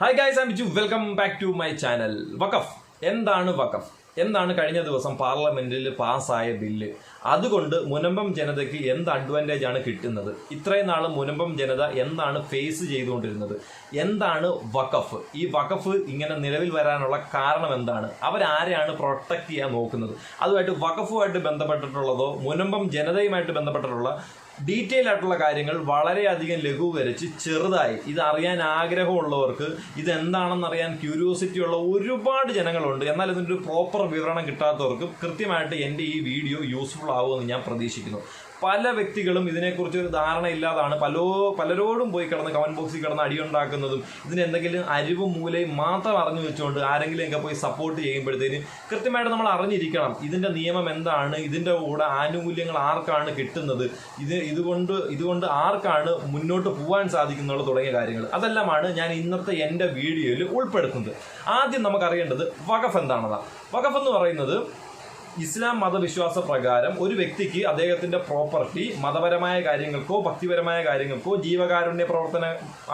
Hi guys am Biju welcome back to my channel വഖഫ് എന്താണ് വഖഫ് എന്താണ് കഴിഞ്ഞ ദിവസം പാർലമെന്റിൽ പാസ്സായ ബില്ല്? അതുകൊണ്ട് മുനമ്പം ജനതയ്ക്ക് എന്ത് അഡ്വാന്റേജ് ആണ് കിട്ടുന്നത്? ഇത്രയും നാൾ മുനമ്പം ജനത എന്താണ് ഫേസ് ചെയ്തുകൊണ്ടിരുന്നത്? എന്താണ് വഖഫ് ഈ വഖഫ് ഇങ്ങനെ നിലവിൽ വരാനുള്ള കാരണം എന്താണ്? അവരാരെയാണ് പ്രൊട്ടക്ട് ചെയ്യാൻ നോക്കുന്നത്? അതുമായിട്ട് വഖഫുമായിട്ട് ബന്ധപ്പെട്ടിട്ടുള്ളതോ മുനമ്പം ജനതയുമായിട്ട് ബന്ധപ്പെട്ടിട്ടുള്ള ഡീറ്റെയിൽ ആയിട്ടുള്ള കാര്യങ്ങൾ വളരെയധികം ലഘൂകരിച്ച് ചെറുതായി. ഇത് അറിയാൻ ആഗ്രഹമുള്ളവർക്ക് ഇത് എന്താണെന്ന് അറിയാൻ ക്യൂരിയോസിറ്റി ഉള്ള ഒരുപാട് ജനങ്ങളുണ്ട്. എന്നാൽ ഇതിന്റെ ഒരു പ്രോപ്പർ വിവരണം കിട്ടാത്തവർക്ക് കൃത്യമായിട്ട് എന്റെ ഈ വീഡിയോ യൂസ്ഫുൾ ആവുമെന്ന് ഞാൻ പ്രതീക്ഷിക്കുന്നു. പല വ്യക്തികളും ഇതിനെക്കുറിച്ച് ഒരു ധാരണ ഇല്ലാതാണ്. പലോ പലരോടും പോയി കിടന്ന് കമന്റ് ബോക്സിൽ കിടന്ന് അടിയുണ്ടാക്കുന്നതും ഇതിന് എന്തെങ്കിലും അരിവും മൂലയും മാത്രം അറിഞ്ഞു വെച്ചുകൊണ്ട് ആരെങ്കിലും ഒക്കെ പോയി സപ്പോർട്ട് ചെയ്യുമ്പോഴത്തേന് കൃത്യമായിട്ട് നമ്മൾ അറിഞ്ഞിരിക്കണം ഇതിന്റെ നിയമം എന്താണ് ഇതിന്റെ കൂടെ ആനുകൂല്യങ്ങൾ ആർക്കാണ് കിട്ടുന്നത് ഇത് ഇതുകൊണ്ട് ഇതുകൊണ്ട് ആർക്കാണ് മുന്നോട്ട് പോകാൻ സാധിക്കുന്നുള്ള തുടങ്ങിയ കാര്യങ്ങൾ. അതെല്ലാമാണ് ഞാൻ ഇന്നത്തെ എന്റെ വീഡിയോയിൽ ഉൾപ്പെടുത്തുന്നത്. ആദ്യം നമുക്കറിയേണ്ടത് വകഫ് എന്താണെന്നാണ്. വഖഫ് എന്ന് പറയുന്നത് ഇസ്ലാം മതവിശ്വാസ പ്രകാരം ഒരു വ്യക്തിക്ക് അദ്ദേഹത്തിന്റെ പ്രോപ്പർട്ടി മതപരമായ കാര്യങ്ങൾക്കോ ഭക്തിപരമായ കാര്യങ്ങൾക്കോ ജീവകാരുണ്യ പ്രവർത്തന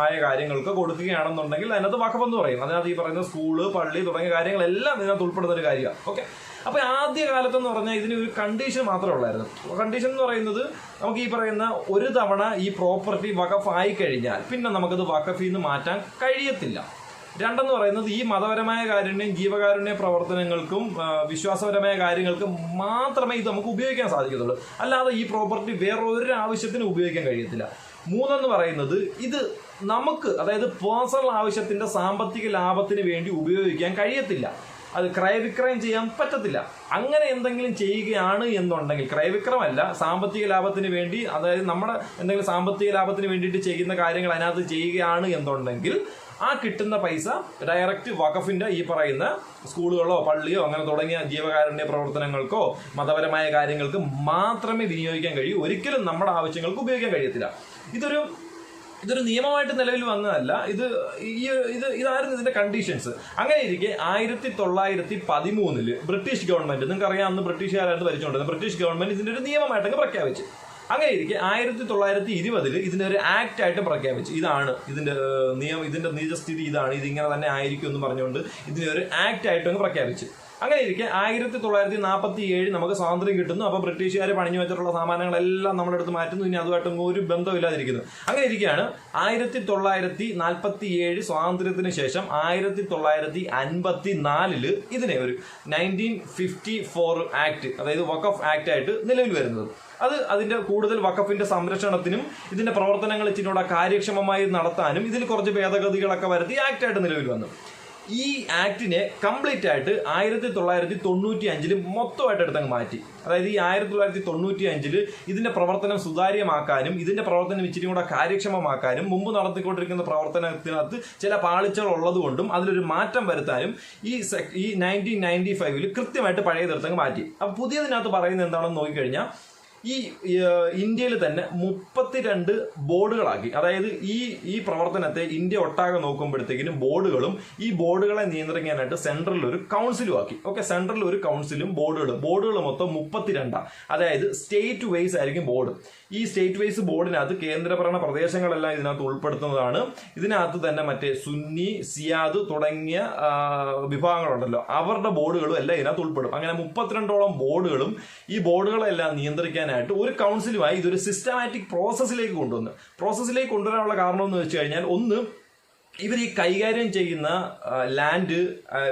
ആയ കാര്യങ്ങൾക്കോ കൊടുക്കുകയാണെന്നുണ്ടെങ്കിൽ അതിനകത്ത് എന്ന് പറയും. അതിനകത്ത് ഈ പറയുന്ന സ്കൂൾ പള്ളി തുടങ്ങിയ കാര്യങ്ങളെല്ലാം ഇതിനകത്ത് ഉൾപ്പെടുന്ന ഒരു കാര്യമാണ്. ഓക്കെ അപ്പൊ ആദ്യ കാലത്ത് എന്ന് പറഞ്ഞാൽ ഇതിന് ഒരു കണ്ടീഷൻ മാത്രമേ ഉള്ളായിരുന്നു. കണ്ടീഷൻ എന്ന് പറയുന്നത് നമുക്ക് ഈ പറയുന്ന ഒരു തവണ ഈ പ്രോപ്പർട്ടി വഖഫ് ആയി കഴിഞ്ഞാൽ പിന്നെ നമുക്കത് വഖഫിൽ നിന്ന് മാറ്റാൻ കഴിയത്തില്ല. രണ്ടെന്ന് പറയുന്നത് ഈ മതപരമായ കാരുണ്യം ജീവകാരുണ്യ പ്രവർത്തനങ്ങൾക്കും വിശ്വാസപരമായ കാര്യങ്ങൾക്കും മാത്രമേ ഇത് നമുക്ക് ഉപയോഗിക്കാൻ സാധിക്കത്തുള്ളൂ. അല്ലാതെ ഈ പ്രോപ്പർട്ടി വേറെ ഒരു ആവശ്യത്തിന് ഉപയോഗിക്കാൻ കഴിയത്തില്ല. മൂന്നെന്ന് പറയുന്നത് ഇത് നമുക്ക് അതായത് പേഴ്സണൽ ആവശ്യത്തിന്റെ സാമ്പത്തിക ലാഭത്തിന് വേണ്ടി ഉപയോഗിക്കാൻ കഴിയത്തില്ല. അത് ക്രയവിക്രയം ചെയ്യാൻ പറ്റത്തില്ല. അങ്ങനെ എന്തെങ്കിലും ചെയ്യുകയാണ് എന്നുണ്ടെങ്കിൽ ക്രയവിക്രമല്ല സാമ്പത്തിക ലാഭത്തിന് വേണ്ടി അതായത് നമ്മുടെ എന്തെങ്കിലും സാമ്പത്തിക ലാഭത്തിന് വേണ്ടിയിട്ട് ചെയ്യുന്ന കാര്യങ്ങൾ അതിനകത്ത് ചെയ്യുകയാണ് എന്നുണ്ടെങ്കിൽ ആ കിട്ടുന്ന പൈസ ഡയറക്റ്റ് വഖഫിന്റെ ഈ പറയുന്ന സ്കൂളുകളോ പള്ളിയോ അങ്ങനെ തുടങ്ങിയ ജീവകാരുണ്യ പ്രവർത്തനങ്ങൾക്കോ മതപരമായ കാര്യങ്ങൾക്ക് മാത്രമേ വിനിയോഗിക്കാൻ കഴിയൂ. ഒരിക്കലും നമ്മുടെ ആവശ്യങ്ങൾക്ക് ഉപയോഗിക്കാൻ കഴിയത്തില്ല. ഇതൊരു ഇതൊരു നിയമമായിട്ട് നിലവിൽ വന്നതല്ല. ഇത് ഈ ഇത് ഇതായിരുന്നു ഇതിന്റെ കണ്ടീഷൻസ് അങ്ങനെ ഇരിക്കെ ആയിരത്തി തൊള്ളായിരത്തി പതിമൂന്നിൽ ബ്രിട്ടീഷ് ഗവൺമെന്റ് നിങ്ങൾക്ക് അറിയാം അന്ന് ബ്രിട്ടീഷുകാരായിരുന്നു ഭരിച്ചുകൊണ്ടിരുന്നത്. ബ്രിട്ടീഷ് ഗവൺമെന്റ് ഇതിന്റെ ഒരു നിയമമായിട്ടങ്ങ് പ്രഖ്യാപിച്ചു. അങ്ങനെ ഇരിക്കെ ആയിരത്തി തൊള്ളായിരത്തി ഇരുപതിൽ ഇതിന്റെ ഒരു ആക്ട് ആയിട്ട് പ്രഖ്യാപിച്ചു. ഇതാണ് ഇതിന്റെ നിയമം ഇതിന്റെ നിജസ്ഥിതി ഇതാണ് ഇതിങ്ങനെ തന്നെ ആയിരിക്കും എന്ന് പറഞ്ഞുകൊണ്ട് ഇതിനെ ഒരു ആക്ട് ആയിട്ട് അങ്ങ് പ്രഖ്യാപിച്ചു. അങ്ങനെ ഇരിക്കെ. ആയിരത്തി തൊള്ളായിരത്തി നാൽപ്പത്തി ഏഴ് നമുക്ക് സ്വാതന്ത്ര്യം കിട്ടുന്നു. അപ്പോൾ ബ്രിട്ടീഷുകാർ പണിഞ്ഞു വെച്ചിട്ടുള്ള സാമാനങ്ങളെല്ലാം നമ്മുടെ അടുത്ത് മാറ്റുന്നു. ഇനി അതുമായിട്ട് ഒരു ബന്ധമില്ലാതിരിക്കുന്നു അങ്ങനെ ഇരിക്കുകയാണ് ആയിരത്തി തൊള്ളായിരത്തി നാൽപ്പത്തി ഏഴ് സ്വാതന്ത്ര്യത്തിന് ശേഷം ആയിരത്തി തൊള്ളായിരത്തി അൻപത്തി നാലിൽ ഇതിനെ ഒരു നയന്റീൻ ഫിഫ്റ്റി ഫോർ ആക്ട് അതായത് വഖഫ് ആക്ട് ആയിട്ട് നിലവിൽ വരുന്നത്. അത് അതിന്റെ കൂടുതൽ വഖഫിന്റെ സംരക്ഷണത്തിനും ഇതിന്റെ പ്രവർത്തനങ്ങൾ ഇച്ചിരിയൂടെ കാര്യക്ഷമമായി നടത്താനും ഇതിൽ കുറച്ച് ഭേദഗതികളൊക്കെ വരുത്തി ആക്ട് ആയിട്ട് നിലവിൽ വന്നു. ഈ ആക്ടിനെ കംപ്ലീറ്റ് ആയിട്ട് ആയിരത്തി തൊള്ളായിരത്തി തൊണ്ണൂറ്റി അഞ്ചിൽ മൊത്തമായിട്ട് എടുത്തങ്ങ് മാറ്റി. അതായത് ഈ ആയിരത്തി തൊള്ളായിരത്തി തൊണ്ണൂറ്റി അഞ്ചിൽ ഇതിന്റെ പ്രവർത്തനം സുതാര്യമാക്കാനും ഇതിന്റെ പ്രവർത്തനം ഇച്ചിരി കൂടെ കാര്യക്ഷമമാക്കാനും മുമ്പ് നടത്തിക്കൊണ്ടിരിക്കുന്ന പ്രവർത്തനത്തിനകത്ത് ചില പാളിച്ചകൾ ഉള്ളതുകൊണ്ടും അതിലൊരു മാറ്റം വരുത്താനും ഈ ഈ നയന്റീൻ നയന്റി ഫൈവിൽ കൃത്യമായിട്ട് പഴയ തീർത്തങ്ങ് മാറ്റി. അപ്പൊ പുതിയതിനകത്ത് പറയുന്നത് എന്താണെന്ന് നോക്കിക്കഴിഞ്ഞാൽ ഈ ഇന്ത്യയിൽ തന്നെ മുപ്പത്തിരണ്ട് ബോർഡുകളാക്കി. അതായത് ഈ ഈ പ്രവർത്തനത്തെ ഇന്ത്യ ഒട്ടാകെ നോക്കുമ്പോഴത്തേക്കിനും ബോർഡുകളും ഈ ബോർഡുകളെ നിയന്ത്രിക്കാനായിട്ട് സെൻട്രലിൽ ഒരു കൗൺസിലും ആക്കി. ഓക്കെ സെൻട്രലിൽ ഒരു കൗൺസിലും ബോർഡുകളും ബോർഡുകൾ മൊത്തം മുപ്പത്തിരണ്ടാണ് അതായത് സ്റ്റേറ്റ് വൈസ് ആയിരിക്കും ബോർഡ്. ഈ സ്റ്റേറ്റ് വൈസ് ബോർഡിനകത്ത് കേന്ദ്രഭരണ പ്രദേശങ്ങളെല്ലാം ഇതിനകത്ത് ഉൾപ്പെടുത്തുന്നതാണ്. ഇതിനകത്ത് തന്നെ മറ്റേ സുന്നി സിയാദ് തുടങ്ങിയ വിഭാഗങ്ങളുണ്ടല്ലോ. അവരുടെ ബോർഡുകളും എല്ലാം ഇതിനകത്ത് ഉൾപ്പെടും. അങ്ങനെ മുപ്പത്തിരണ്ടോളം ബോർഡുകളും ഈ ബോർഡുകളെല്ലാം നിയന്ത്രിക്കാനായിട്ട് ഒരു കൗൺസിലുമായി ഇതൊരു സിസ്റ്റമാറ്റിക് പ്രോസസ്സിലേക്ക് കൊണ്ടുവന്നു. പ്രോസസ്സിലേക്ക് കൊണ്ടുവരാനുള്ള കാരണം എന്ന് വെച്ച് കഴിഞ്ഞാൽ ഒന്ന് ഇവർ ഈ കൈകാര്യം ചെയ്യുന്ന ലാൻഡ്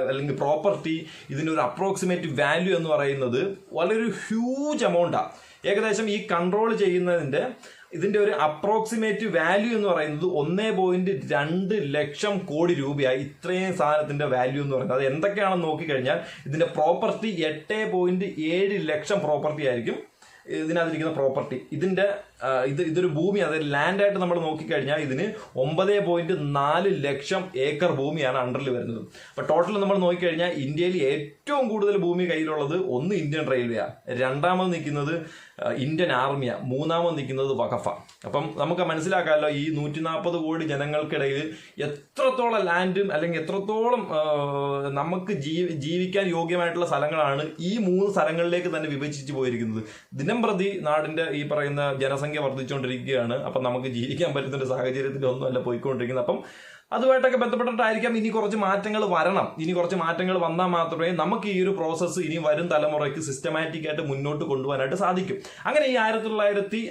അല്ലെങ്കിൽ പ്രോപ്പർട്ടി ഇതിനൊരു അപ്രോക്സിമേറ്റ് വാല്യൂ എന്ന് പറയുന്നത് വളരെ ഹ്യൂജ് എമൗണ്ടാണ് ഏകദേശം ഈ കൺട്രോൾ ചെയ്യുന്നതിന്റെ ഇതിന്റെ ഒരു അപ്രോക്സിമേറ്റ് വാല്യൂ എന്ന് പറയുന്നത് ഒന്നേ പോയിന്റ് രണ്ട് ലക്ഷം കോടി രൂപയായി ഇത്രയും സാധനത്തിന്റെ വാല്യൂ എന്ന് പറയുന്നത്. അത് എന്തൊക്കെയാണെന്ന് നോക്കിക്കഴിഞ്ഞാൽ ഇതിന്റെ പ്രോപ്പർട്ടി എട്ട് പോയിന്റ് ഏഴ് ലക്ഷം പ്രോപ്പർട്ടി ആയിരിക്കും. ഇതിനകത്തിരിക്കുന്ന പ്രോപ്പർട്ടി ഇതിന്റെ ഇത് ഇതൊരു ഭൂമി അതായത് ലാൻഡായിട്ട് നമ്മൾ നോക്കിക്കഴിഞ്ഞാൽ ഇതിന് ഒമ്പത് പോയിന്റ് നാല് ലക്ഷം ഏക്കർ ഭൂമിയാണ് അണ്ടറിൽ വരുന്നത്. അപ്പൊ ടോട്ടൽ നമ്മൾ നോക്കിക്കഴിഞ്ഞാൽ ഇന്ത്യയിൽ ഏറ്റവും കൂടുതൽ ഭൂമി കയ്യിലുള്ളത് ഒന്ന് ഇന്ത്യൻ റെയിൽവേയാണ് രണ്ടാമത് നിൽക്കുന്നത് ഇന്ത്യൻ ആർമിയ മൂന്നാമത് നിൽക്കുന്നത് വഖഫ. അപ്പം നമുക്ക് മനസ്സിലാക്കാമല്ലോ ഈ നൂറ്റി നാൽപ്പത് കോടി ജനങ്ങൾക്കിടയിൽ എത്രത്തോളം ലാൻഡും അല്ലെങ്കിൽ എത്രത്തോളം നമുക്ക് ജീവി ജീവിക്കാൻ യോഗ്യമായിട്ടുള്ള സ്ഥലങ്ങളാണ് ഈ മൂന്ന് സ്ഥലങ്ങളിലേക്ക് തന്നെ വിഭജിച്ചു പോയിരിക്കുന്നത്. ദിനം പ്രതി നാടിന്റെ ഈ പറയുന്ന ജനസംഖ്യ വർദ്ധിച്ചുകൊണ്ടിരിക്കുകയാണ് അപ്പം നമുക്ക് ജീവിക്കാൻ പറ്റുന്ന ഒരു സാഹചര്യത്തിലൊന്നുമല്ല പോയിക്കൊണ്ടിരിക്കുന്നത്. അപ്പം അതുമായിട്ടൊക്കെ ബന്ധപ്പെട്ടിട്ടായിരിക്കാം ഇനി കുറച്ച് മാറ്റങ്ങൾ വരണം. ഇനി കുറച്ച് മാറ്റങ്ങൾ വന്നാൽ മാത്രമേ നമുക്ക് ഈ ഒരു പ്രോസസ്സ് ഇനി വരും തലമുറയ്ക്ക് സിസ്റ്റമാറ്റിക് ആയിട്ട് മുന്നോട്ട് കൊണ്ടുപോകാനായിട്ട് സാധിക്കും. അങ്ങനെ ഈ ആയിരത്തി തൊള്ളായിരത്തി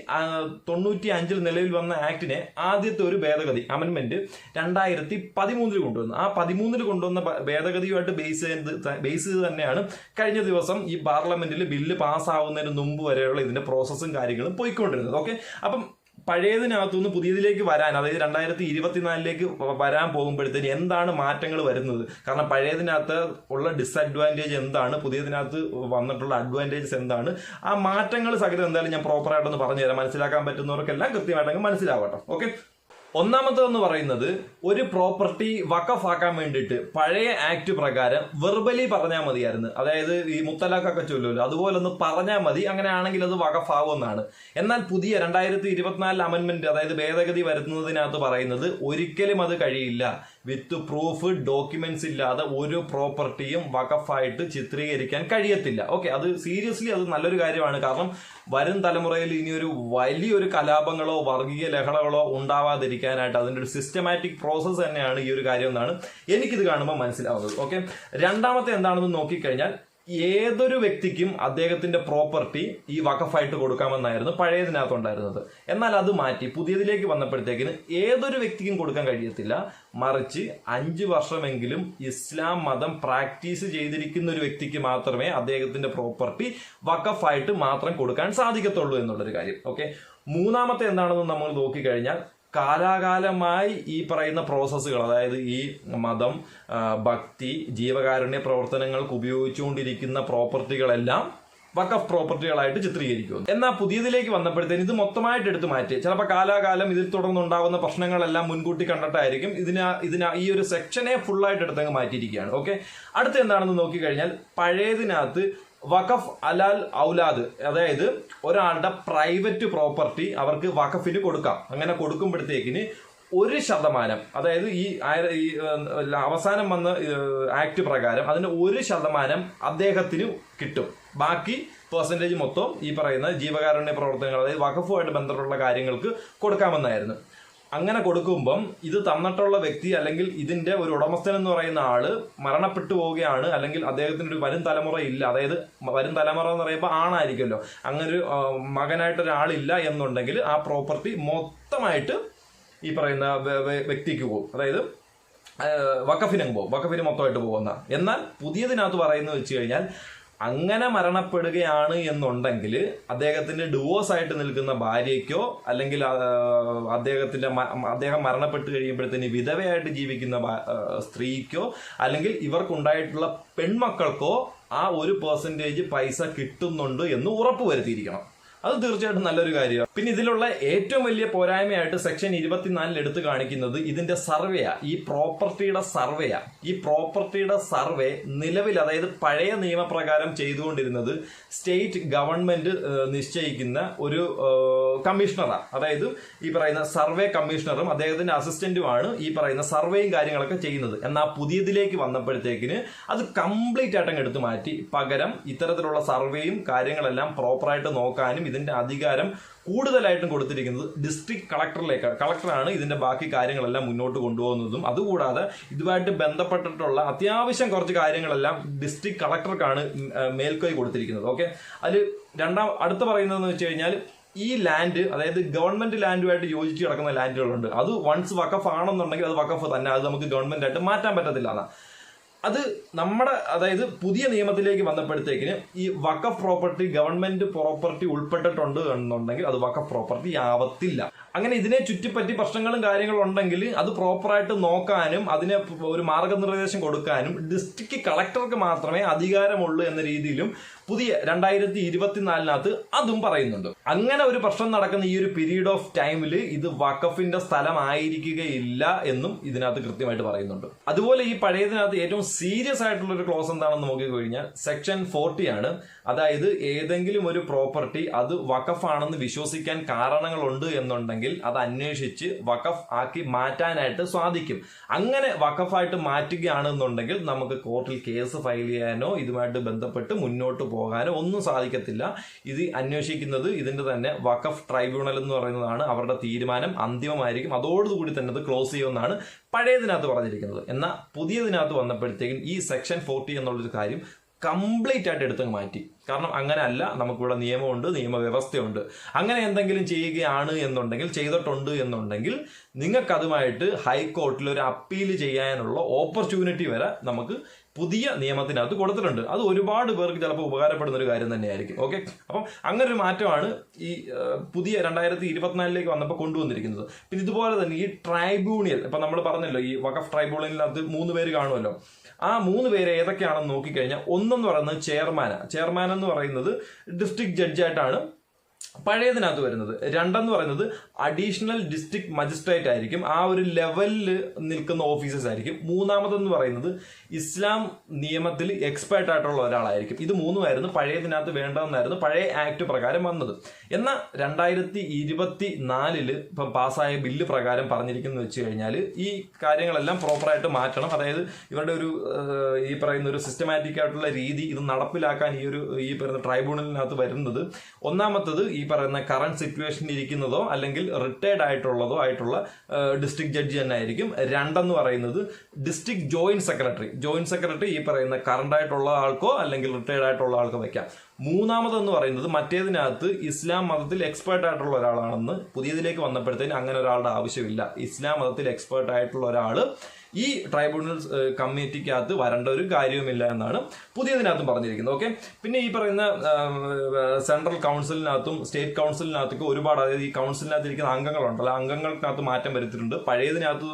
തൊണ്ണൂറ്റി അഞ്ചിൽ നിലവിൽ വന്ന ആക്ടിനെ ആദ്യത്തെ ഒരു ഭേദഗതി അമെൻമെന്റ് രണ്ടായിരത്തി പതിമൂന്നിൽ കൊണ്ടുവന്നു. ആ പതിമൂന്നിൽ കൊണ്ടുവന്ന ഭേദഗതിയുമായിട്ട് ബേസ് ചെയ്ത് ബേസ് ചെയ്ത് തന്നെയാണ് കഴിഞ്ഞ ദിവസം ഈ പാർലമെന്റിൽ ബില്ല് പാസ്സാവുന്നതിന് മുമ്പ് വരെയുള്ള ഇതിന്റെ പ്രോസസ്സും കാര്യങ്ങളും പോയിക്കൊണ്ടിരുന്നത്. ഓക്കെ അപ്പം പഴയതിനകത്തുനിന്ന് പുതിയതിലേക്ക് വരാൻ അതായത് രണ്ടായിരത്തി ഇരുപത്തിനാലിലേക്ക് വരാൻ പോകുമ്പോഴത്തേന് എന്താണ് മാറ്റങ്ങൾ വരുന്നത്? കാരണം പഴയതിനകത്ത് ഉള്ള ഡിസഡ്വാന്റേജ് എന്താണ്? പുതിയതിനകത്ത് വന്നിട്ടുള്ള അഡ്വാന്റേജസ് എന്താണ്? ആ മാറ്റങ്ങൾ സഹിതം എന്തായാലും ഞാൻ പ്രോപ്പറായിട്ടൊന്ന് പറഞ്ഞുതരാം. മനസ്സിലാക്കാൻ പറ്റുന്നവർക്കെല്ലാം കൃത്യമായിട്ടങ്ങ് മനസ്സിലാവട്ടെ. ഓക്കെ ഒന്നാമത്തെന്ന് പറയുന്നത് ഒരു പ്രോപ്പർട്ടി വക്കഫാക്കാൻ വേണ്ടിയിട്ട് പഴയ ആക്ട് പ്രകാരം വെർബലി പറഞ്ഞാൽ മതിയായിരുന്നു. അതായത് ഈ മുത്തലാഖൊക്കെ ചൊല്ലുമല്ലോ അതുപോലെ ഒന്ന് പറഞ്ഞാൽ മതി അങ്ങനെയാണെങ്കിൽ അത് വകഫാവുമെന്നാണ് എന്നാൽ പുതിയ രണ്ടായിരത്തി ഇരുപത്തിനാലിൽ അമെന്റ്മെന്റ് അതായത് ഭേദഗതി വരുത്തുന്നതിനകത്ത് പറയുന്നത് ഒരിക്കലും അത് കഴിയില്ല. വിത്ത് പ്രൂഫ് ഡോക്യുമെന്റ്സ് ഇല്ലാതെ ഒരു പ്രോപ്പർട്ടിയും വകഫായിട്ട് ചിത്രീകരിക്കാൻ കഴിയത്തില്ല. ഓക്കെ അത് സീരിയസ്ലി അത് നല്ലൊരു കാര്യമാണ്. കാരണം വരും തലമുറയിൽ ഇനിയൊരു വലിയൊരു കലാപങ്ങളോ വർഗീയ ലഹളകളോ ഉണ്ടാവാതിരിക്കാനായിട്ട് അതിന്റെ ഒരു സിസ്റ്റമാറ്റിക് പ്രോസസ്സ് തന്നെയാണ് ഈ ഒരു കാര്യം എന്നാണ് എനിക്കിത് കാണുമ്പോൾ മനസ്സിലാവുന്നത്. ഓക്കെ രണ്ടാമത്തെ എന്താണെന്ന് നോക്കിക്കഴിഞ്ഞാൽ ഏതൊരു വ്യക്തിക്കും അദ്ദേഹത്തിന്റെ പ്രോപ്പർട്ടി ഈ വകഫായിട്ട് കൊടുക്കാമെന്നായിരുന്നു പഴയതിനകത്തുണ്ടായിരുന്നത്. എന്നാൽ അത് മാറ്റി പുതിയതിലേക്ക് വന്നപ്പോഴത്തേക്കിന് ഏതൊരു വ്യക്തിക്കും കൊടുക്കാൻ കഴിയത്തില്ല. മറിച്ച് അഞ്ച് വർഷമെങ്കിലും ഇസ്ലാം മതം പ്രാക്ടീസ് ചെയ്തിരിക്കുന്ന ഒരു വ്യക്തിക്ക് മാത്രമേ അദ്ദേഹത്തിന്റെ പ്രോപ്പർട്ടി വഖഫായിട്ട് മാത്രം കൊടുക്കാൻ സാധിക്കത്തുള്ളൂ എന്നുള്ളൊരു കാര്യം. ഓക്കെ? മൂന്നാമത്തെ എന്താണെന്ന് നമ്മൾ നോക്കിക്കഴിഞ്ഞാൽ കാലാകാലമായി ഈ പറയുന്ന പ്രോസസ്സുകൾ അതായത് ഈ മതം ഭക്തി ജീവകാരുണ്യ പ്രവർത്തനങ്ങൾക്ക് ഉപയോഗിച്ചുകൊണ്ടിരിക്കുന്ന പ്രോപ്പർട്ടികളെല്ലാം വക്കഫ് പ്രോപ്പർട്ടികളായിട്ട് ചിത്രീകരിക്കുന്നു. എന്നാൽ പുതിയതിലേക്ക് വന്നപ്പോഴത്തേന് ഇത് മൊത്തമായിട്ട് എടുത്തു മാറ്റി. ചിലപ്പോൾ കാലാകാലം ഇതിൽ തുടർന്നുണ്ടാകുന്ന പ്രശ്നങ്ങളെല്ലാം മുൻകൂട്ടി കണ്ടിട്ടായിരിക്കും. ഇതിന ഇതിന ഈ ഒരു സെക്ഷനെ ഫുള്ളായിട്ട് എടുത്തങ്ങ് മാറ്റിയിരിക്കുകയാണ്. ഓക്കെ അടുത്ത എന്താണെന്ന് നോക്കിക്കഴിഞ്ഞാൽ പഴയതിനകത്ത് വഖഫ് അലാൽ ഔലാദ് അതായത് ഒരാളുടെ പ്രൈവറ്റ് പ്രോപ്പർട്ടി അവർക്ക് വഖഫിന് കൊടുക്കാം. അങ്ങനെ കൊടുക്കുമ്പോഴത്തേക്കിന് ഒരു ശതമാനം അതായത് ഈ അവസാനം വന്ന ആക്ട് പ്രകാരം അതിന് ഒരു ശതമാനം അദ്ദേഹത്തിന് കിട്ടും. ബാക്കി പെർസെന്റേജ് മൊത്തം ഈ പറയുന്ന ജീവകാരുണ്യ പ്രവർത്തനങ്ങൾ അതായത് വഖഫുമായിട്ട് ബന്ധപ്പെട്ടുള്ള കാര്യങ്ങൾക്ക് കൊടുക്കാമെന്നായിരുന്നു. അങ്ങനെ കൊടുക്കുമ്പം ഇത് തന്നിട്ടുള്ള വ്യക്തി അല്ലെങ്കിൽ ഇതിന്റെ ഒരു ഉടമസ്ഥൻ എന്ന് പറയുന്ന ആൾ മരണപ്പെട്ടു പോവുകയാണ് അല്ലെങ്കിൽ അദ്ദേഹത്തിന് ഒരു വരും തലമുറ ഇല്ല. അതായത് വരും തലമുറ എന്ന് പറയുമ്പോൾ ആണായിരിക്കുമല്ലോ. അങ്ങനെ ഒരു മകനായിട്ട് ഒരാളില്ല എന്നുണ്ടെങ്കിൽ ആ പ്രോപ്പർട്ടി മൊത്തമായിട്ട് ഈ പറയുന്ന വ്യക്തിക്ക് പോകും അതായത് വക്കഫിനും പോകും വക്കഫിന് മൊത്തമായിട്ട് പോകുന്ന എന്നാൽ പുതിയതിനകത്ത് പറയുന്നത് വെച്ച് കഴിഞ്ഞാൽ അങ്ങനെ മരണപ്പെടുകയാണ് എന്നുണ്ടെങ്കിൽ അദ്ദേഹത്തിന്റെ ഡിവോഴ്സ് ആയിട്ട് നിൽക്കുന്ന ഭാര്യയ്ക്കോ അല്ലെങ്കിൽ അദ്ദേഹത്തിന്റെ അദ്ദേഹം മരണപ്പെട്ട് കഴിയുമ്പോഴത്തേന് വിധവയായിട്ട് ജീവിക്കുന്ന സ്ത്രീക്കോ അല്ലെങ്കിൽ ഇവർക്കുണ്ടായിട്ടുള്ള പെൺമക്കൾക്കോ ആ ഒരു പെർസെന്റേജ് പൈസ കിട്ടുന്നുണ്ട് എന്ന് ഉറപ്പ് വരുത്തിയിരിക്കണം അത് തീർച്ചയായിട്ടും നല്ലൊരു കാര്യമാണ് പിന്നെ ഇതിലുള്ള ഏറ്റവും വലിയ പോരായ്മയായിട്ട് സെക്ഷൻ ഇരുപത്തിനാലിൽ എടുത്തു കാണിക്കുന്നത് ഇതിന്റെ സർവേയാ. ഈ പ്രോപ്പർട്ടിയുടെ സർവേയാ. ഈ പ്രോപ്പർട്ടിയുടെ സർവേ നിലവിൽ അതായത് പഴയ നിയമപ്രകാരം ചെയ്തുകൊണ്ടിരുന്നത് സ്റ്റേറ്റ് ഗവൺമെന്റ് നിശ്ചയിക്കുന്ന ഒരു കമ്മീഷണറാണ് അതായത് ഈ പറയുന്ന സർവേ കമ്മീഷണറും അദ്ദേഹത്തിന്റെ അസിസ്റ്റന്റുമാണ് ഈ പറയുന്ന സർവേയും കാര്യങ്ങളൊക്കെ ചെയ്യുന്നത്. എന്നാൽ പുതിയതിലേക്ക് വന്നപ്പോഴത്തേക്കിന് അത് കംപ്ലീറ്റ് ആയിട്ട് എടുത്തു മാറ്റി. പകരം ഇത്തരത്തിലുള്ള സർവേയും കാര്യങ്ങളെല്ലാം പ്രോപ്പറായിട്ട് നോക്കാനും ഇതിന്റെ അധികാരം കൂടുതലായിട്ടും കൊടുത്തിരിക്കുന്നത് ഡിസ്ട്രിക്ട് കളക്ടറിലേക്കാണ് കളക്ടറാണ് ഇതിന്റെ ബാക്കി കാര്യങ്ങളെല്ലാം മുന്നോട്ട് കൊണ്ടുപോകുന്നതും. അതുകൂടാതെ ഇതുമായിട്ട് ബന്ധപ്പെട്ടിട്ടുള്ള അത്യാവശ്യം കുറച്ച് കാര്യങ്ങളെല്ലാം ഡിസ്ട്രിക്ട് കളക്ടർക്കാണ് മേൽക്കൈ കൊടുത്തിരിക്കുന്നത്. ഓക്കെ? അതിൽ രണ്ടാം അടുത്ത പറയുന്നതെന്ന് വെച്ച് കഴിഞ്ഞാൽ ഈ ലാൻഡ് അതായത് ഗവൺമെന്റ് ലാൻഡുമായിട്ട് യോജിച്ച് കിടക്കുന്ന ലാൻഡുകളുണ്ട് അത് വൺസ് വക്കഫ് ആണെന്നുണ്ടെങ്കിൽ അത് വക്കഫ് തന്നെ. അത് നമുക്ക് ഗവൺമെന്റ് ആയിട്ട് മാറ്റാൻ പറ്റത്തില്ല അത് നമ്മുടെ അതായത് പുതിയ നിയമത്തിലേക്ക് വന്നപ്പോഴത്തേക്കിന് ഈ വക്കഫ് പ്രോപ്പർട്ടി ഗവൺമെന്റ് പ്രോപ്പർട്ടി ഉൾപ്പെട്ടിട്ടുണ്ട് എന്നുണ്ടെങ്കിൽ അത് വക്കഫ് പ്രോപ്പർട്ടി ആവത്തില്ല. അങ്ങനെ ഇതിനെ ചുറ്റിപ്പറ്റി പ്രശ്നങ്ങളും കാര്യങ്ങളും ഉണ്ടെങ്കിൽ അത് പ്രോപ്പറായിട്ട് നോക്കാനും അതിനെ ഒരു മാർഗനിർദ്ദേശം കൊടുക്കാനും ഡിസ്ട്രിക്ട് കളക്ടർക്ക് മാത്രമേ അധികാരമുള്ളൂ എന്ന രീതിയിലും പുതിയ രണ്ടായിരത്തി ഇരുപത്തിനാലിനകത്ത് അതും പറയുന്നുണ്ട്. അങ്ങനെ ഒരു പ്രശ്നം നടക്കുന്ന ഈ ഒരു പീരീഡ് ഓഫ് ടൈമിൽ ഇത് വഖഫിന്റെ സ്ഥലമായിരിക്കുകയില്ല എന്നും ഇതിനകത്ത് കൃത്യമായിട്ട് പറയുന്നുണ്ട്. അതുപോലെ ഈ പഴയതിനകത്ത് ഏറ്റവും സീരിയസ് ആയിട്ടുള്ള ഒരു ക്ലോസ് എന്താണെന്ന് നോക്കി കഴിഞ്ഞാൽ സെക്ഷൻ ഫോർട്ടി ആണ്. അതായത് ഏതെങ്കിലും ഒരു പ്രോപ്പർട്ടി അത് വഖഫാണെന്ന് വിശ്വസിക്കാൻ കാരണങ്ങളുണ്ട് എന്നുണ്ടെങ്കിൽ ഉണ്ടെങ്കിൽ അത് അന്വേഷിച്ച് വഖഫ് ആക്കി മാറ്റാനായിട്ട് സാധിക്കും. അങ്ങനെ വഖഫായിട്ട് മാറ്റുകയാണെന്നുണ്ടെങ്കിൽ നമുക്ക് കോർട്ടിൽ കേസ് ഫയൽ ചെയ്യാനോ ഇതുമായിട്ട് ബന്ധപ്പെട്ട് മുന്നോട്ട് പോകാനോ ഒന്നും സാധിക്കത്തില്ല. ഇത് അന്വേഷിക്കുന്നത് ഇതിന്റെ തന്നെ വഖഫ് ട്രൈബ്യൂണൽ എന്ന് പറയുന്നതാണ് അവരുടെ തീരുമാനം. അന്തിമമായിരിക്കും. അതോടുകൂടി തന്നെ അത് ക്ലോസ് ചെയ്യുമെന്നാണ് പഴയതിനകത്ത് പറഞ്ഞിരിക്കുന്നത്. എന്നാൽ പുതിയതിനകത്ത് വന്നപ്പോഴത്തേക്കും ഈ സെക്ഷൻ ഫോർട്ടി എന്നുള്ളൊരു കാര്യം കംപ്ലീറ്റ് ആയിട്ട് എടുത്തങ്ങ് മാറ്റി. കാരണം അങ്ങനെ അല്ല നമുക്കിവിടെ നിയമമുണ്ട് നിയമവ്യവസ്ഥയുണ്ട്. അങ്ങനെ എന്തെങ്കിലും ചെയ്യുകയാണ് എന്നുണ്ടെങ്കിൽ ചെയ്തിട്ടുണ്ട് എന്നുണ്ടെങ്കിൽ നിങ്ങൾക്കതുമായിട്ട് ഹൈക്കോർട്ടിൽ ഒരു അപ്പീൽ ചെയ്യാനുള്ള ഓപ്പർച്യൂണിറ്റി വരെ നമുക്ക് പുതിയ നിയമത്തിനകത്ത് കൊടുത്തിട്ടുണ്ട്. അത് ഒരുപാട് പേർക്ക് ചിലപ്പോൾ ഉപകാരപ്പെടുന്ന ഒരു കാര്യം തന്നെയായിരിക്കും. ഓക്കെ? അപ്പം അങ്ങനെ ഒരു മാറ്റമാണ് ഈ പുതിയ രണ്ടായിരത്തി ഇരുപത്തിനാലിലേക്ക് വന്നപ്പോൾ കൊണ്ടുവന്നിരിക്കുന്നത്. പിന്നെ ഇതുപോലെ തന്നെ ഈ ട്രൈബ്യൂണിയൽ ഇപ്പം നമ്മൾ പറഞ്ഞല്ലോ ഈ വഖഫ് ട്രൈബ്യൂണലിനകത്ത് മൂന്ന് പേര് കാണുമല്ലോ. ആ മൂന്ന് പേര് ഏതൊക്കെയാണെന്ന് നോക്കിക്കഴിഞ്ഞാൽ ഒന്നെന്ന് പറയുന്നത് ചെയർമാനാണ് ചെയർമാൻ എന്ന് പറയുന്നത് ഡിസ്ട്രിക്ട് ജഡ്ജായിട്ടാണ് പഴയതിനകത്ത് വരുന്നത്. രണ്ടെന്ന് പറയുന്നത് അഡീഷണൽ ഡിസ്ട്രിക്ട് മജിസ്ട്രേറ്റ് ആയിരിക്കും. ആ ഒരു ലെവലിൽ നിൽക്കുന്ന ഓഫീസേഴ്സ് ആയിരിക്കും. മൂന്നാമതെന്ന് പറയുന്നത് ഇസ്ലാം നിയമത്തിൽ എക്സ്പേർട്ട് ആയിട്ടുള്ള ഒരാളായിരിക്കും. ഇത് മൂന്നുമായിരുന്നു. പഴയതിനകത്ത് വേണ്ടതെന്നായിരുന്നു പഴയ ആക്ട് പ്രകാരം വന്നത്. എന്നാൽ രണ്ടായിരത്തി ഇരുപത്തി നാലിൽ ഇപ്പം പാസ്സായ ബില്ല് പ്രകാരം പറഞ്ഞിരിക്കുന്നത് വെച്ച് കഴിഞ്ഞാൽ ഈ കാര്യങ്ങളെല്ലാം പ്രോപ്പറായിട്ട് മാറ്റണം. അതായത് ഇവരുടെ ഒരു ഈ പറയുന്ന ഒരു സിസ്റ്റമാറ്റിക് ആയിട്ടുള്ള രീതി ഇത് നടപ്പിലാക്കാൻ ഈ ഒരു ഈ പറയുന്ന ട്രൈബ്യൂണലിനകത്ത് വരുന്നത്. ഒന്നാമത്തത് ഈ പറയുന്ന കറണ്ട് സിറ്റുവേഷനിൽ ഇരിക്കുന്നതോ അല്ലെങ്കിൽ റിട്ടയർഡ് ആയിട്ടുള്ളതോ ആയിട്ടുള്ള ഡിസ്ട്രിക്ട് ജഡ്ജി തന്നെ ആയിരിക്കും. രണ്ടെന്ന് പറയുന്നത് district joint secretary joint secretary ഈ പറയുന്ന കറണ്ട് ആയിട്ടുള്ള ആൾക്കോ അല്ലെങ്കിൽ റിട്ടയർഡ് ആയിട്ടുള്ള ആൾക്കോ വെക്കാം. മൂന്നാമതെന്ന് പറയുന്നത് മറ്റേതിനകത്ത് ഇസ്ലാം മതത്തിൽ എക്സ്പേർട്ട് ആയിട്ടുള്ള ഒരാളാണെന്ന് പുതിയതിലേക്ക് വന്നപ്പോഴത്തേന് അങ്ങനെ ഒരാളുടെ ആവശ്യമില്ല. ഇസ്ലാം മതത്തിൽ എക്സ്പേർട്ട് ആയിട്ടുള്ള ഒരാൾ ഈ ട്രൈബ്യൂണൽ കമ്മിറ്റിക്കകത്ത് വരേണ്ട ഒരു കാര്യവുമില്ല എന്നാണ് പുതിയതിനകത്തും പറഞ്ഞിരിക്കുന്നത്. ഓക്കെ? പിന്നെ ഈ പറയുന്ന സെൻട്രൽ കൗൺസിലിനകത്തും സ്റ്റേറ്റ് കൗൺസിലിനകത്തൊക്കെ ഒരുപാട് അതായത് ഈ കൗൺസിലിനകത്ത് ഇരിക്കുന്ന അംഗങ്ങളുണ്ടല്ലോ അംഗങ്ങൾക്കകത്ത് മാറ്റം വരുത്തിയിട്ടുണ്ട്. പഴയതിനകത്ത്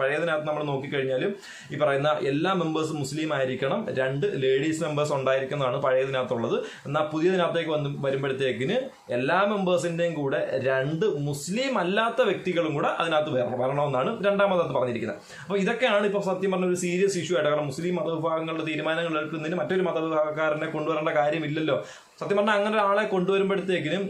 പഴയതിനകത്ത് നമ്മൾ നോക്കിക്കഴിഞ്ഞാൽ ഈ പറയുന്ന എല്ലാ മെമ്പേഴ്സും മുസ്ലിം ആയിരിക്കണം. രണ്ട് ലേഡീസ് മെമ്പേഴ്സ് ഉണ്ടായിരിക്കുന്നതാണ് പഴയതിനകത്തുള്ളത്. എന്നാൽ പുതിയതിനകത്തേക്ക് വന്ന് വരുമ്പോഴത്തേക്കിന് എല്ലാ മെമ്പേഴ്സിന്റെയും കൂടെ രണ്ട് മുസ്ലിം അല്ലാത്ത വ്യക്തികളും കൂടെ അതിനകത്ത് വരണം വരണമെന്നാണ് രണ്ടാമതത്ത് പറഞ്ഞിരിക്കുന്നത്. അപ്പോൾ ഇതൊക്കെയാണ് ഇപ്പോൾ സത്യം പറഞ്ഞ ഒരു സീരിയസ് ഇഷ്യൂ ആയിട്ട്. കാരണം മുസ്ലിം മതവിഭാഗങ്ങളുടെ തീരുമാനങ്ങൾ എടുക്കുന്നതിന് മറ്റൊരു മതവിഭാഗക്കാരനെ കൊണ്ടുവരേണ്ട കാര്യമില്ലല്ലോ. സത്യം പറഞ്ഞാൽ അങ്ങനെ ഒരാളെ കൊണ്ടുവരുമ്പോഴത്തേക്കിനും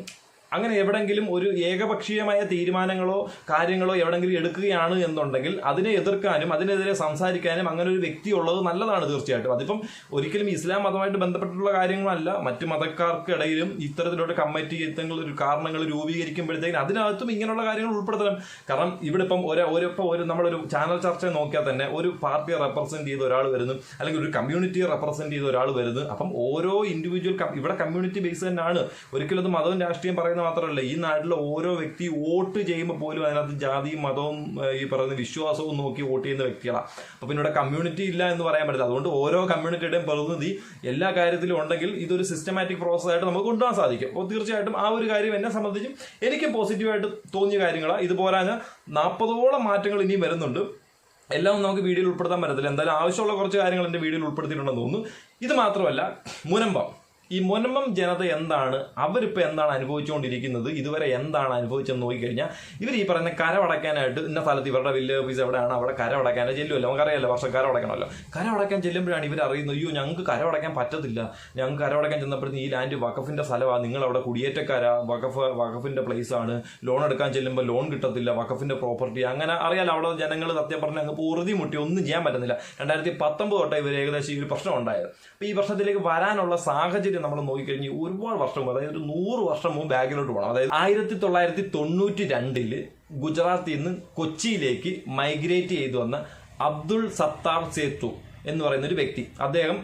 അങ്ങനെ എവിടെങ്കിലും ഒരു ഏകപക്ഷീയമായ തീരുമാനങ്ങളോ കാര്യങ്ങളോ എവിടെങ്കിലും എടുക്കുകയാണ് എന്നുണ്ടെങ്കിൽ അതിനെ എതിർക്കാനും അതിനെതിരെ സംസാരിക്കാനും അങ്ങനെ ഒരു വ്യക്തി ഉള്ളത് നല്ലതാണ് തീർച്ചയായിട്ടും. അതിപ്പം ഒരിക്കലും ഇസ്ലാം മതമായിട്ട് ബന്ധപ്പെട്ടിട്ടുള്ള കാര്യങ്ങളല്ല. മറ്റു മതക്കാർക്കിടയിലും ഇത്തരത്തിലുള്ള കമ്മിറ്റി യുദ്ധങ്ങൾ ഒരു കാരണങ്ങൾ രൂപീകരിക്കുമ്പോഴത്തേക്കും അതിനകത്തും ഇങ്ങനെയുള്ള കാര്യങ്ങൾ ഉൾപ്പെടുത്തണം. കാരണം ഇവിടെ ഇപ്പം ഒരു ഒരു ഒരു നമ്മളൊരു ചാനൽ ചർച്ച നോക്കിയാൽ തന്നെ ഒരു പാർട്ടിയെ റെപ്രസെന്റ് ചെയ്ത ഒരാൾ വരുന്നു. അല്ലെങ്കിൽ ഒരു കമ്മ്യൂണിറ്റിയെ റെപ്രസെന്റ് ചെയ്ത ഒരാൾ വരുന്നു. അപ്പം ഓരോ ഇൻഡിവിജ്വൽ ഇവിടെ കമ്മ്യൂണിറ്റി ബേസ് തന്നെയാണ്. ഒരിക്കലും അത് മതവും രാഷ്ട്രീയം പറയുന്ന മാത്രമല്ല ഈ നാട്ടിലെ ഓരോ വ്യക്തി വോട്ട് ചെയ്യുമ്പോൾ പോലും അതിനകത്ത് ജാതിയും മതവും ഈ പറയുന്ന വിശ്വാസവും നോക്കി വോട്ട് ചെയ്യുന്ന വ്യക്തികളാണ് അപ്പൊ പിന്നെ ഇവിടെ കമ്മ്യൂണിറ്റി ഇല്ല എന്ന് പറയാൻ പറ്റില്ല. അതുകൊണ്ട് ഓരോ കമ്മ്യൂണിറ്റിയുടെയും പ്രതിനിധി എല്ലാ കാര്യത്തിലും ഉണ്ടെങ്കിൽ ഇതൊരു സിസ്റ്റമാറ്റിക് പ്രോസസ് ആയിട്ട് നമുക്ക് കൊണ്ടുപോകാൻ സാധിക്കും. അപ്പോൾ തീർച്ചയായിട്ടും ആ ഒരു കാര്യം എന്നെ സംബന്ധിച്ചും എനിക്കും പോസിറ്റീവായിട്ട് തോന്നിയ കാര്യങ്ങളാണ് ഇതുപോലെ തന്നെ നാൽപ്പതോളം മാറ്റങ്ങൾ ഇനിയും വരുന്നുണ്ട്. എല്ലാം നമുക്ക് വീഡിയോയിൽ ഉൾപ്പെടുത്താൻ പറ്റത്തില്ല. എന്തായാലും ആവശ്യമുള്ള കുറച്ച് കാര്യങ്ങൾ എന്റെ വീഡിയോയിൽ ഉൾപ്പെടുത്തിയിട്ടുണ്ടെന്ന് തോന്നുന്നു. ഇത് മാത്രമല്ല മുനമ്പം. ഈ മൊനമം ജനത എന്താണ്? അവരിപ്പോൾ എന്താണ് അനുഭവിച്ചുകൊണ്ടിരിക്കുന്നത്? ഇതുവരെ എന്താണ് അനുഭവിച്ചെന്ന് നോക്കിക്കഴിഞ്ഞാൽ ഇവർ ഈ പറയുന്ന കരവടക്കാനായിട്ട് ഇന്ന സ്ഥലത്ത് ഇവരുടെ വില്ലേജ് ഓഫീസ് എവിടെയാണ്? അവിടെ കരമടയ്ക്കാനായി ചെല്ലുമല്ലോ. നമുക്കറിയാമല്ലോ വർഷം കരമടയ്ക്കണമല്ലോ കരമടയ്ക്കാൻ ചെല്ലുമ്പോഴാണ് ഇവർ അറിയുന്നത് അയ്യോ ഞങ്ങൾക്ക് കരവടക്കാൻ പറ്റത്തില്ല. ഞങ്ങൾക്ക് കരവടക്കാൻ ചെന്നപ്പോഴത്തേന് ഈ ലാൻഡ് വഖഫിന്റെ സ്ഥലമാണ് നിങ്ങളവിടെ കുടിയേറ്റക്കാരാ. വഖഫ് വഖഫിന്റെ ആണ്. ലോൺ എടുക്കാൻ ചെല്ലുമ്പോൾ ലോൺ കിട്ടത്തില്ല. വഖഫിന്റെ പ്രോപ്പർട്ടി അങ്ങനെ അറിയാലോ അവിടെ ജനങ്ങൾ സത്യം പറഞ്ഞാൽ അങ്ങ് പൂർതി മുട്ടി. ഒന്നും ചെയ്യാൻ പറ്റുന്നില്ല. രണ്ടായിരത്തി പത്തൊമ്പത് തൊട്ടേ ഇവർ ഏകദേശം ഈ ഒരു പ്രശ്നം ഉണ്ടായത്. അപ്പോൾ ഈ പ്രശ്നത്തിലേക്ക് വരാനുള്ള സാഹചര്യം നമ്മൾ നോക്കിക്കഴിഞ്ഞ് ഒരുപാട് വർഷം മുമ്പ് അതായത് ഒരു നൂറ് വർഷം മുമ്പ് ബാഗിലോട്ട് പോകണം. അതായത് ആയിരത്തി തൊള്ളായിരത്തി തൊണ്ണൂറ്റി രണ്ടിൽ ഗുജറാത്തിൽ നിന്ന് കൊച്ചിയിലേക്ക് മൈഗ്രേറ്റ് ചെയ്തു വന്ന അബ്ദുൾ സത്താർ സേത്തു എന്ന് പറയുന്ന ഒരു വ്യക്തി. അദ്ദേഹം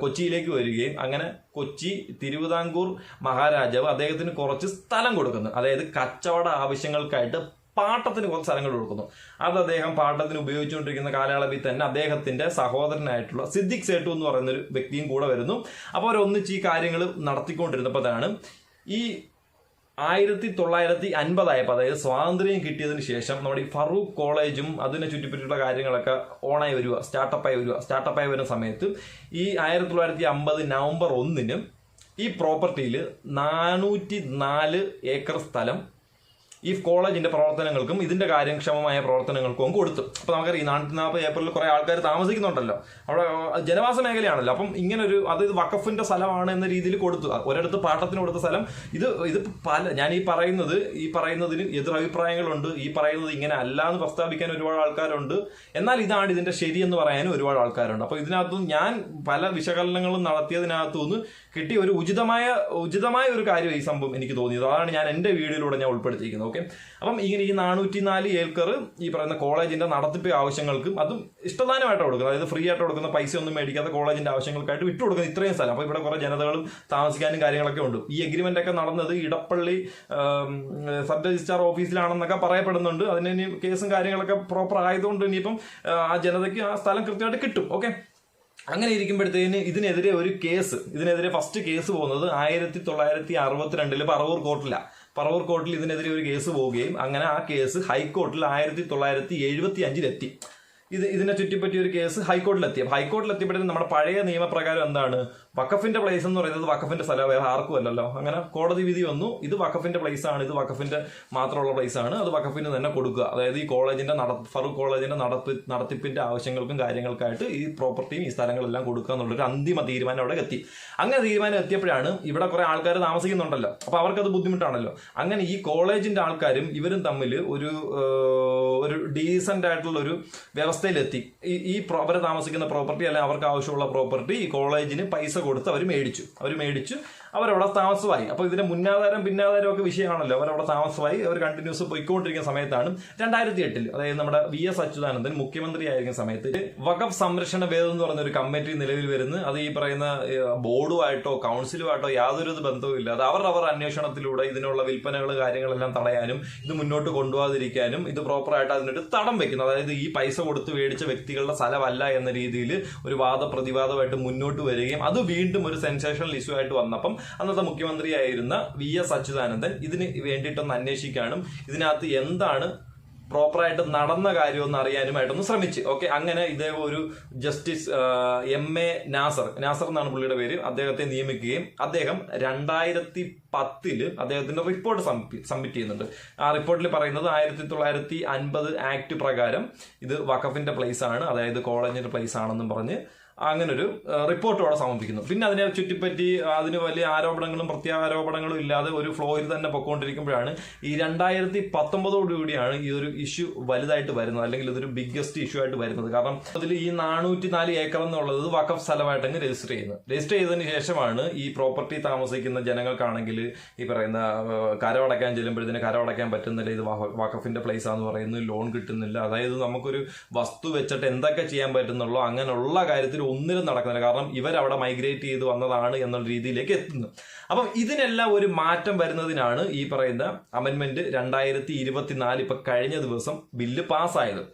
കൊച്ചിയിലേക്ക് വരികയും അങ്ങനെ കൊച്ചി തിരുവിതാംകൂർ മഹാരാജാവ് അദ്ദേഹത്തിന് കുറച്ച് സ്ഥലം കൊടുക്കുന്നു. അതായത് കച്ചവട ആവശ്യങ്ങൾക്കായിട്ട് പാട്ടത്തിന് കുറച്ച് സ്ഥലങ്ങൾ കൊടുക്കുന്നു. അത് അദ്ദേഹം പാട്ടത്തിന് ഉപയോഗിച്ചുകൊണ്ടിരിക്കുന്ന കാലയളവിൽ തന്നെ അദ്ദേഹത്തിന്റെ സഹോദരനായിട്ടുള്ള സിദ്ദിഖ് സേട്ടു എന്ന് പറയുന്ന ഒരു വ്യക്തിയും കൂടെ വരുന്നു. അപ്പോൾ അവരൊന്നിച്ച് ഈ കാര്യങ്ങൾ നടത്തിക്കൊണ്ടിരുന്നപ്പോഴാണ് ഈ ആയിരത്തി തൊള്ളായിരത്തി അൻപതായപ്പോൾ അതായത് സ്വാതന്ത്ര്യം കിട്ടിയതിന് ശേഷം നമ്മുടെ ഈ ഫറൂഖ് കോളേജും അതിനെ ചുറ്റിപ്പറ്റിയുള്ള കാര്യങ്ങളൊക്കെ ഓണായി വരിക സ്റ്റാർട്ടപ്പായി വരിക സ്റ്റാർട്ടപ്പായി വരുന്ന സമയത്ത് ഈ ആയിരത്തി തൊള്ളായിരത്തി അമ്പത് നവംബർ ഒന്നിന് ഈ പ്രോപ്പർട്ടിയിൽ നാനൂറ്റി നാല് ഏക്കർ സ്ഥലം ഈ കോളേജിന്റെ പ്രവർത്തനങ്ങൾക്കും ഇതിന്റെ കാര്യക്ഷമമായ പ്രവർത്തനങ്ങൾക്കും കൊടുത്തു. അപ്പൊ നമുക്കറിയാം നാനൂറ്റി നാൽപ്പത് ഏപ്രിലിൽ കുറെ ആൾക്കാർ താമസിക്കുന്നുണ്ടല്ലോ. അവിടെ ജനവാസ മേഖലയാണല്ലോ. അപ്പം ഇങ്ങനെ ഒരു അത് ഇത് വഖഫിന്റെ സ്ഥലമാണ് എന്ന രീതിയിൽ കൊടുത്തു. ഒരിടത്ത് പാട്ടത്തിന് കൊടുത്ത സ്ഥലം. ഇത് ഇത് പല ഞാൻ ഈ പറയുന്നത് ഈ പറയുന്നതിന് എതിരഭിപ്രായങ്ങളുണ്ട്. ഈ പറയുന്നത് ഇങ്ങനെ അല്ല എന്ന് പ്രസ്താവിക്കാൻ ഒരുപാട് ആൾക്കാരുണ്ട്. എന്നാൽ ഇതാണ് ഇതിന്റെ ശരി എന്ന് പറയാനും ഒരുപാട് ആൾക്കാരുണ്ട്. അപ്പൊ ഇതിനകത്തു ഞാൻ പല വിശകലനങ്ങളും നടത്തിയതിനകത്തു നിന്ന് കിട്ടിയ ഒരു ഉചിതമായ ഉചിതമായ ഒരു കാര്യം ഈ സംഭവം എനിക്ക് തോന്നിയത്. അതാണ് ഞാൻ എന്റെ വീഡിയോയിലൂടെ ഞാൻ ഉൾപ്പെടുത്തിയിരിക്കുന്നത്. ഓക്കെ. അപ്പം ഇങ്ങനെ ഈ നാനൂറ്റി നാല് ഏക്കർ ഈ പറയുന്ന കോളേജിന്റെ നടത്തിപ്പ് ആവശ്യങ്ങൾക്കും അതും ഇഷ്ടദാനമായിട്ട് കൊടുക്കുന്നത്. അതായത് ഫ്രീ ആയിട്ട് കൊടുക്കുന്ന പൈസ ഒന്നും മേടിക്കാതെ കോളേജിന്റെ ആവശ്യങ്ങൾക്കായിട്ട് വിട്ടു കൊടുക്കുന്ന ഇത്രയും സ്ഥലം. അപ്പോൾ ഇവിടെ കുറേ ജനതകളും താമസിക്കാനും കാര്യങ്ങളൊക്കെ ഉണ്ട്. ഈ എഗ്രിമെന്റ് ഒക്കെ നടന്നത് ഇടപ്പള്ളി സബ് രജിസ്ട്രാർ ഓഫീസിലാണെന്നൊക്കെ പറയപ്പെടുന്നുണ്ട്. അതിന് ഇനി കേസും കാര്യങ്ങളൊക്കെ പ്രോപ്പർ ആയതുകൊണ്ട് ഇനിയിപ്പം ആ, ജനതയ്ക്ക് ആ സ്ഥലം കൃത്യമായിട്ട് കിട്ടും. ഓക്കെ. അങ്ങനെ ഇരിക്കുമ്പോഴത്തേന് ഇതിനെതിരെ ഒരു കേസ് ഇതിനെതിരെ ഫസ്റ്റ് കേസ് പോകുന്നത് ആയിരത്തി തൊള്ളായിരത്തി അറുപത്തിരണ്ടിൽ പറവൂർ കോർട്ടിലാണ് പറവൂർ കോർട്ടിൽ ഇതിനെതിരെ ഒരു കേസ് പോവുകയും അങ്ങനെ ആ കേസ് ഹൈക്കോർട്ടിൽ ആയിരത്തി തൊള്ളായിരത്തി എഴുപത്തി അഞ്ചിലെത്തി. ഇത് ഇതിനെ ചുറ്റിപ്പറ്റിയ ഒരു കേസ് ഹൈക്കോർട്ടിലെത്തി. അപ്പോൾ ഹൈക്കോർട്ടിലെത്തിയപ്പോഴത്തേക്കും നമ്മുടെ പഴയ നിയമപ്രകാരം എന്താണ്? വക്കഫിന്റെ പ്ലേസ് എന്ന് പറയുന്നത് വക്കഫിന്റെ സ്ഥലം വേറെ ആർക്കും അല്ലല്ലോ. അങ്ങനെ കോടതി വിധി വന്നു. ഇത് വക്കഫിന്റെ പ്ലേസ് ആണ്. ഇത് വക്കഫിന്റെ മാത്രമുള്ള പ്ലേസ് ആണ്. അത് വക്കഫിന് തന്നെ കൊടുക്കുക. അതായത് ഈ കോളേജിന്റെ നട ഫറൂഖ് കോളേജിന്റെ നടപ്പ് നടത്തിപ്പിന്റെ ആവശ്യങ്ങൾക്കും കാര്യങ്ങൾക്കായിട്ട് ഈ പ്രോപ്പർട്ടിയും ഈ സ്ഥലങ്ങളെല്ലാം കൊടുക്കുക എന്നുള്ളൊരു അന്തിമ തീരുമാനം അവിടെ എത്തി. അങ്ങനെ തീരുമാനം എത്തിയപ്പോഴാണ് ഇവിടെ കുറെ ആൾക്കാർ താമസിക്കുന്നുണ്ടല്ലോ. അപ്പൊ അവർക്കത് ബുദ്ധിമുട്ടാണല്ലോ. അങ്ങനെ ഈ കോളേജിന്റെ ആൾക്കാരും ഇവരും തമ്മിൽ ഒരു ഒരു ഡീസന്റ് ആയിട്ടുള്ള ഒരു വ്യവസ്ഥയിലെത്തി ഈ ഈ പ്രോ- താമസിക്കുന്ന പ്രോപ്പർട്ടി അല്ലെങ്കിൽ അവർക്ക് ആവശ്യമുള്ള പ്രോപ്പർട്ടി ഈ കോളേജിന് പൈസ കൊടുത്ത് അവർ മേടിച്ചു. അവർ മേടിച്ചു അവരവിടെ താമസമായി. അപ്പോൾ ഇതിന്റെ മുന്നാധാരം പിന്നാധാരം ഒക്കെ വിഷയമാണല്ലോ. അവരവിടെ താമസമായി. അവർ കണ്ടിന്യൂസ് പോയിക്കൊണ്ടിരിക്കുന്ന സമയത്താണ് രണ്ടായിരത്തി എട്ടിൽ അതായത് നമ്മുടെ വി എസ് അച്യുതാനന്ദൻ മുഖ്യമന്ത്രി ആയിരിക്കുന്ന സമയത്ത് വഖഫ് സംരക്ഷണ വേദം എന്ന് പറയുന്ന ഒരു കമ്മിറ്റി നിലവിൽ വരുന്നു. അത് ഈ പറയുന്ന ബോർഡുമായിട്ടോ കൗൺസിലുമായിട്ടോ യാതൊരു ബന്ധവും അത് അവർ അവർ അന്വേഷണത്തിലൂടെ ഇതിനുള്ള വിൽപ്പനകൾ കാര്യങ്ങളെല്ലാം തടയാനും ഇത് മുന്നോട്ട് കൊണ്ടുപോകാതിരിക്കാനും ഇത് പ്രോപ്പറായിട്ട് അതിനൊരു തടം വെക്കുന്നു. അതായത് ഈ പൈസ കൊടുത്ത് മേടിച്ച വ്യക്തികളുടെ സ്ഥലമല്ല എന്ന രീതിയിൽ ഒരു വാദപ്രതിവാദമായിട്ട് മുന്നോട്ട് വരികയും അത് വീണ്ടും ഒരു സെൻസേഷണൽ ഇഷ്യൂ ആയിട്ട് വന്നപ്പം അന്നത്തെ മുഖ്യമന്ത്രിയായിരുന്ന വി എസ് അച്യുതാനന്ദൻ ഇതിന് വേണ്ടിയിട്ടൊന്ന് അന്വേഷിക്കാനും ഇതിനകത്ത് എന്താണ് പ്രോപ്പറായിട്ട് നടന്ന കാര്യമൊന്നും അറിയാനുമായിട്ടൊന്ന് ശ്രമിച്ചു. ഓക്കെ അങ്ങനെ ഇതേ ഒരു justice M A Nasar Nasar എന്നാണ് പുള്ളിയുടെ പേര് അദ്ദേഹത്തെ നിയമിക്കുകയും അദ്ദേഹം രണ്ടായിരത്തി പത്തിൽ അദ്ദേഹത്തിന്റെ റിപ്പോർട്ട് സബ്മിറ്റ് ചെയ്യുന്നുണ്ട്. ആ റിപ്പോർട്ടിൽ പറയുന്നത് ആയിരത്തി തൊള്ളായിരത്തി അൻപത് ആക്ട് പ്രകാരം ഇത് വഖഫിന്റെ പ്ലേസ് ആണ് അതായത് കോളേജിന്റെ പ്ലേസ് ആണെന്നും പറഞ്ഞ് അങ്ങനൊരു റിപ്പോർട്ട് അവിടെ സമർപ്പിക്കുന്നു. പിന്നെ അതിനെ ചുറ്റിപ്പറ്റി അതിന് വലിയ ആരോപണങ്ങളും പ്രത്യാരോപണങ്ങളും ഇല്ലാതെ ഒരു ഫ്ലോയിൽ തന്നെ പൊക്കോണ്ടിരിക്കുമ്പോഴാണ് ഈ രണ്ടായിരത്തി പത്തൊമ്പതോടുകൂടിയാണ് ഈ ഒരു ഇഷ്യൂ വലുതായിട്ട് വരുന്നത് അല്ലെങ്കിൽ ഇതൊരു ബിഗ്ഗസ്റ്റ് ഇഷ്യൂ ആയിട്ട് വരുന്നത്. കാരണം അതിൽ ഈ നാനൂറ്റി നാല് ഏക്കർ എന്നുള്ളത് വക്കഫ് സ്ഥലമായിട്ട് അങ്ങ് രജിസ്റ്റർ ചെയ്യുന്നത് രജിസ്റ്റർ ചെയ്തതിന് ശേഷമാണ് ഈ പ്രോപ്പർട്ടി താമസിക്കുന്ന ജനങ്ങൾക്കാണെങ്കിൽ ഈ പറയുന്ന കരമടക്കാൻ ചെല്ലുമ്പോഴത്തേന് കരമടയ്ക്കാൻ പറ്റുന്നില്ല ഇത് വഖഫിന്റെ പ്ലേസ് ആണെന്ന് പറയുന്നത് ലോൺ കിട്ടുന്നില്ല. അതായത് നമുക്കൊരു വസ്തു വെച്ചിട്ട് എന്തൊക്കെ ചെയ്യാൻ പറ്റുന്നുള്ളൂ അങ്ങനെയുള്ള കാര്യത്തിൽ ഒന്നിലും നടക്കുന്നില്ല. കാരണം ഇവരവിടെ മൈഗ്രേറ്റ് ചെയ്ത് വന്നതാണ് എന്നുള്ള രീതിയിലേക്ക് എത്തുന്നു അപ്പം ഇതിനെല്ലാം ഒരു മാറ്റം വരുന്നതിനാണ് ഈ പറയുന്ന അമെന്റ്മെന്റ് രണ്ടായിരത്തി ഇരുപത്തിനാല് ഇപ്പൊ കഴിഞ്ഞ ദിവസം ബില്ല് പാസ്സായത്